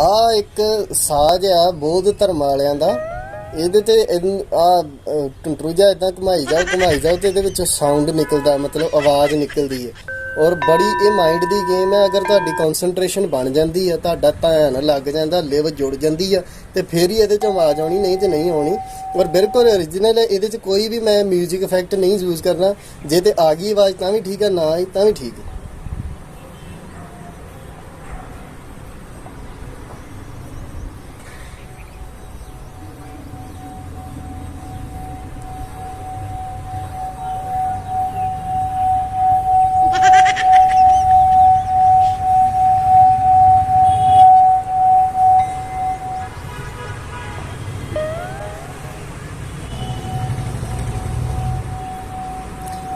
ਆ ਇੱਕ ਸਾਜ਼ ਆ ਬੋਧ ਧਰਮ ਵਾਲਿਆਂ ਦਾ। ਇਹਦੇ ਤੇ ਆ ਕੰਟਰੂਜਾ ਇਦਾਂ ਘੁਮਾਈ ਜਾਓ ਘੁਮਾਈ ਜਾਓ ਤੇ ਇਹਦੇ ਵਿੱਚੋਂ ਸਾਊਂਡ ਨਿਕਲਦਾ, ਮਤਲਬ ਆਵਾਜ਼ ਨਿਕਲਦੀ ਹੈ ਔਰ ਬੜੀ ਇਹ ਮਾਈਂਡ ਦੀ ਗੇਮ ਹੈ ਅਗਰ ਤੁਹਾਡੀ ਕਨਸੈਂਟਰੇਸ਼ਨ ਬਣ ਜਾਂਦੀ ਹੈ ਤੁਹਾਡਾ ਧਿਆਨ ਲੱਗ ਜਾਂਦਾ, ਲਿਵ ਜੁੜ ਜਾਂਦੀ ਆ, ਤੇ ਫੇਰ ਹੀ ਇਹਦੇ 'ਚ ਆਵਾਜ਼ ਆਉਣੀ, ਨਹੀਂ ਤੇ ਨਹੀਂ ਆਉਣੀ। ਔਰ ਬਿਲਕੁਲ origignal ਹੈ ਇਹਦੇ ਚ ਕੋਈ ਵੀ ਮੈਂ 뮤직 ਇਫੈਕਟ ਨਹੀਂ ਯੂਜ਼ ਕਰਨਾ। ਜੇ ਤੇ ਆ ਗਈ ਆਵਾਜ਼ ਤਾਂ ਵੀ ਠੀਕ ਹੈ ਨਾ ਆਈ ਤਾਂ ਵੀ ਠੀਕ ਹੈ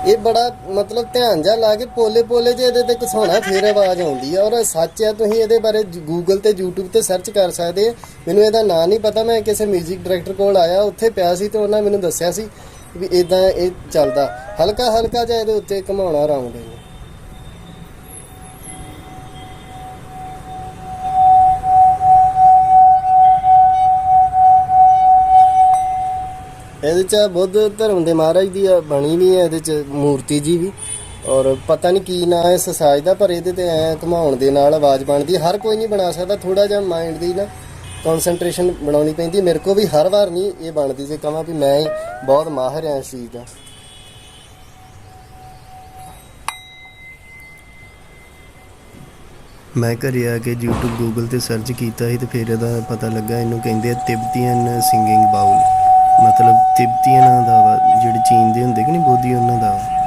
ਇਹ ਬੜਾ ਮਤਲਬ ਧਿਆਨ ਜਾ ਲਾ ਕੇ ਪੋਲੇ ਪੋਲੇ ਜੇ ਇਹਦੇ ਤੇ ਘਸਾਉਣਾ ਫੇਰ ਆਵਾਜ਼ ਆਉਂਦੀ ਆ। ਔਰ ਸੱਚ ਹੈ ਤੁਸੀਂ ਇਹਦੇ ਬਾਰੇ ਗੂਗਲ ਤੇ YouTube ਤੇ ਸਰਚ ਕਰ ਸਕਦੇ ਆ। ਮੈਨੂੰ ਇਹਦਾ ਨਾਂ ਨਹੀਂ ਪਤਾ, ਮੈਂ ਕਿਸੇ 뮤직 ਡਾਇਰੈਕਟਰ ਕੋਲ ਆਇਆ, ਉੱਥੇ ਪਿਆ ਸੀ ਤੇ ਉਹਨਾਂ ਮੈਨੂੰ ਦੱਸਿਆ ਸੀ ਵੀ ਇਦਾਂ ਇਹ ਚੱਲਦਾ। ਹਲਕਾ ਹਲਕਾ ਜਿਹਾ ਇਹਦੇ ਉੱਤੇ ਘਮਾਉਣਾ ਰਾਉਂਡ ਇਹਨੂੰ ਇਹਦੇ ਚ ਬੁੱਧ ਧਰਮ ਦੇ ਮਹਾਰਾਜ ਦੀ ਆ ਬਣੀ ਵੀ ਹੈ, ਇਹਦੇ ਚ ਮੂਰਤੀ ਜੀ ਵੀ। ਔਰ ਪਤਾ ਨਹੀਂ ਕੀ ਨਾਂ ਹੈ ਇਸ ਸਾਜ ਦਾ, ਪਰ ਇਹਦੇ ਤੇ ਐ ਘੁਮਾਉਣ ਦੇ ਨਾਲ ਆਵਾਜ਼ ਬਣਦੀ। ਹਰ ਕੋਈ ਨਹੀਂ ਬਣਾ ਸਕਦਾ ਥੋੜਾ ਜਿਹਾ ਮਾਈਂਡ ਦੀ ਨਾ ਕਨਸੈਂਟਰੇਸ਼ਨ ਬਣਾਉਣੀ ਪੈਂਦੀ। ਮੇਰੇ ਕੋ ਵੀ ਹਰ ਵਾਰ ਨਹੀਂ ਇਹ ਬਣਦੀ। ਜੇ ਕਹਾਂ ਵੀ ਮੈਂ ਬਹੁਤ ਮਾਹਰ ਹਾਂ ਇਸ ਚੀਜ਼ ਦਾ। ਮੈਂ ਘਰੇ ਆ ਕੇ YouTube, Google ਤੇ ਸਰਚ ਕੀਤਾ ਸੀ ਤੇ ਫਿਰ ਇਹਦਾ ਪਤਾ ਲੱਗਾ। ਇਹਨੂੰ ਕਹਿੰਦੇ ਆ ਤਿਬਤੀਅਨ ਸਿੰਗਿੰਗ ਬਾਉਲ ਮਤਲਬ ਤਿਬਤੀਅਨਾਂ ਦਾ ਵਾ ਜਿਹੜੇ ਚੀਨ ਦੇ ਹੁੰਦੇ ਕਿ ਨਹੀਂ ਬੋਧੀ ਉਹਨਾਂ ਦਾ ਵਾ।